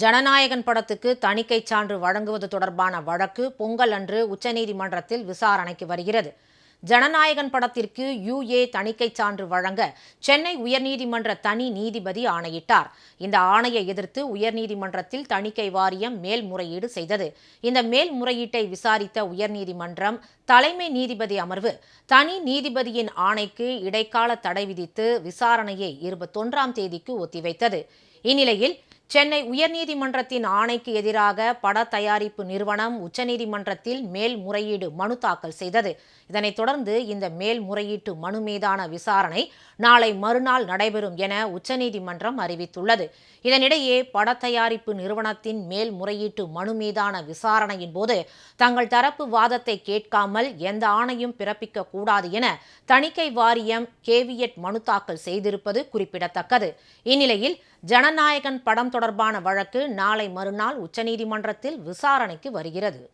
ஜனநாயகன் படத்துக்கு தணிக்கை சான்று வழங்குவது தொடர்பான வழக்கு பொங்கல் அன்று உச்சநீதிமன்றத்தில் விசாரணைக்கு வருகிறது. ஜனநாயகன் படத்திற்கு யுஏ தணிக்கை சான்று வழங்க சென்னை உயர்நீதிமன்ற தனி நீதிபதி ஆணையிட்டார். இந்த ஆணையை எதிர்த்து உயர்நீதிமன்றத்தில் தணிக்கை வாரியம் மேல்முறையீடு செய்தது. இந்த மேல்முறையீட்டை விசாரித்த உயர்நீதிமன்றம் தலைமை நீதிபதி அமர்வு தனி நீதிபதியின் ஆணைக்கு இடைக்கால தடை விதித்து விசாரணையை இருபத்தொன்றாம் தேதிக்கு ஒத்திவைத்தது. இந்நிலையில் சென்னை உயர்நீதிமன்றத்தின் ஆணைக்கு எதிராக பட தயாரிப்பு நிறுவனம் உச்சநீதிமன்றத்தில் மேல்முறையீடு மனு தாக்கல் செய்தது. இதனைத் தொடர்ந்து இந்த மேல்முறையீட்டு மனு மீதான விசாரணை நாளை மறுநாள் நடைபெறும் என உச்சநீதிமன்றம் அறிவித்துள்ளது. இதனிடையே பட தயாரிப்பு நிறுவனத்தின் மேல்முறையீட்டு மனு மீதான விசாரணையின் போது தங்கள் தரப்பு வாதத்தை கேட்காமல் எந்த ஆணையும் பிறப்பிக்க கூடாது என தணிக்கை வாரியம் கேவியட் மனு தாக்கல் செய்திருப்பது குறிப்பிடத்தக்கது. இந்நிலையில் ஜனநாயகன் படம் தொடர்பான வழக்கு நாளை மறுநாள் உச்சநீதிமன்றத்தில் விசாரணைக்கு வருகிறது.